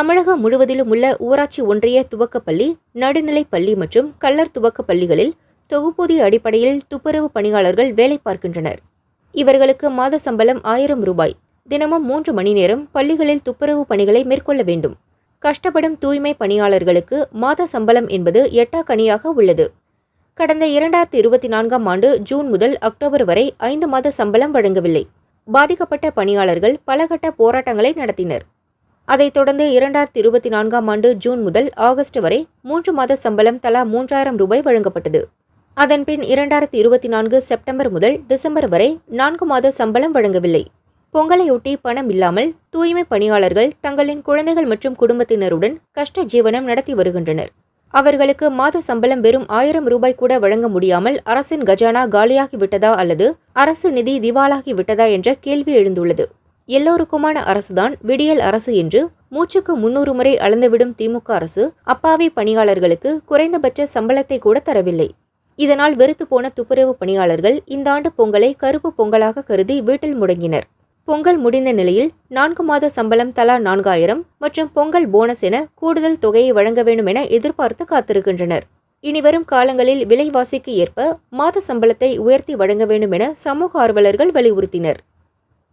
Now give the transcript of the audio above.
தமிழகம் முழுவதிலும் உள்ள ஊராட்சி ஒன்றிய துவக்கப்பள்ளி நடுநிலைப் பள்ளி மற்றும் கல்லர் துவக்கப் பள்ளிகளில் தொகுப்பூதிய அடிப்படையில் துப்புரவு பணியாளர்கள் வேலை பார்க்கின்றனர். இவர்களுக்கு மாத சம்பளம் ஆயிரம் ரூபாய். தினமும் மூன்று மணி நேரம் பள்ளிகளில் துப்புரவு பணிகளை மேற்கொள்ள வேண்டும். கஷ்டப்படும் தூய்மை பணியாளர்களுக்கு மாத சம்பளம் என்பது எட்டா உள்ளது. கடந்த இரண்டாயிரத்தி இருபத்தி நான்காம் ஆண்டு ஜூன் முதல் அக்டோபர் வரை ஐந்து மாத சம்பளம் வழங்கவில்லை. பாதிக்கப்பட்ட பணியாளர்கள் பலகட்ட போராட்டங்களை நடத்தினர். அதைத் தொடர்ந்து இரண்டாயிரத்தி இருபத்தி நான்காம் ஆண்டு ஜூன் முதல் ஆகஸ்ட் வரை மூன்று மாத சம்பளம் தலா மூன்றாயிரம் ரூபாய் வழங்கப்பட்டது. அதன்பின் இரண்டாயிரத்தி இருபத்தி நான்கு செப்டம்பர் முதல் டிசம்பர் வரை நான்கு மாத சம்பளம் வழங்கவில்லை. பொங்கலையொட்டி பணம் இல்லாமல் தூய்மை பணியாளர்கள் தங்களின் குழந்தைகள் மற்றும் குடும்பத்தினருடன் கஷ்ட ஜீவனம் நடத்தி வருகின்றனர். அவர்களுக்கு மாத சம்பளம் வெறும் ஆயிரம் ரூபாய் கூட வழங்க முடியாமல் அரசின் கஜானா காலியாகி விட்டதா அல்லது அரசு நிதி திவாலாகி விட்டதா என்ற கேள்வி எழுந்துள்ளது. எல்லோருக்குமான அரசுதான் விடியல் அரசு என்று மூச்சுக்கு முன்னூறு முறை அளந்துவிடும் திமுக அரசு அப்பாவி பணியாளர்களுக்கு குறைந்தபட்ச சம்பளத்தை கூட தரவில்லை. இதனால் வெறுத்து போன துப்புரவு பணியாளர்கள் இந்த ஆண்டு பொங்கலை கருப்பு பொங்கலாக கருதி வீட்டில் முடங்கினர். பொங்கல் முடிந்த நிலையில் நான்கு மாத சம்பளம் தலா நான்காயிரம் மற்றும் பொங்கல் போனஸ் என கூடுதல் தொகையை வழங்க வேண்டும் என எதிர்பார்த்து காத்திருக்கின்றனர். இனிவரும் காலங்களில் விலைவாசிக்கு ஏற்ப மாத சம்பளத்தை உயர்த்தி வழங்க வேண்டும் என சமூக ஆர்வலர்கள் வலியுறுத்தினர்.